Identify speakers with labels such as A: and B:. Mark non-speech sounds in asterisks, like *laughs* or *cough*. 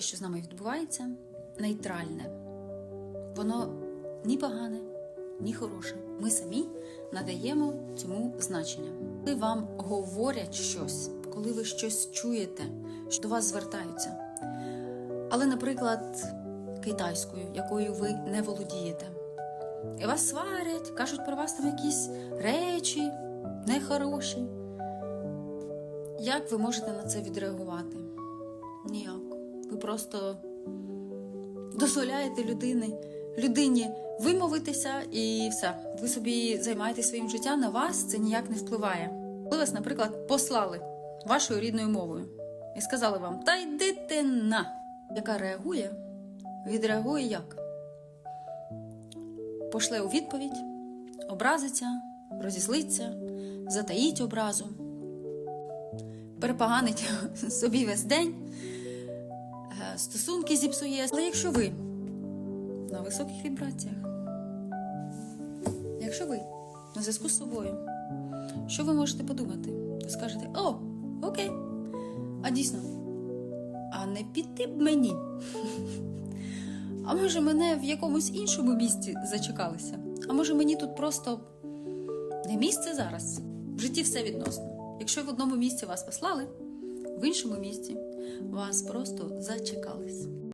A: що з нами відбувається, нейтральне. Воно ні погане, ні хороше. Ми самі надаємо цьому значення. Коли вам говорять щось, коли ви щось чуєте, що до вас звертаються. Але, наприклад, китайською, якою ви не володієте. І вас сварять, кажуть про вас там якісь речі нехороші. Як ви можете на це відреагувати? Просто дозволяєте людині, людині вимовитися і все. Ви собі займаєтесь своїм життям, на вас це ніяк не впливає. Коли вас, наприклад, послали вашою рідною мовою і сказали вам та йдите на, яка реагує, відреагує як? Пошле у відповідь, образиться, розізлиться, затаїть образу, перепоганить *laughs* собі весь день, стосунки зіпсує. Але якщо ви на високих вібраціях, якщо ви на зв'язку з собою, що ви можете подумати? Ви скажете, о, окей, а дійсно, а не піти б мені. А може мене в якомусь іншому місці зачекалися? А може мені тут просто не місце зараз? В житті все відносно. Якщо в одному місці вас послали, в іншому місці вас просто зачекались.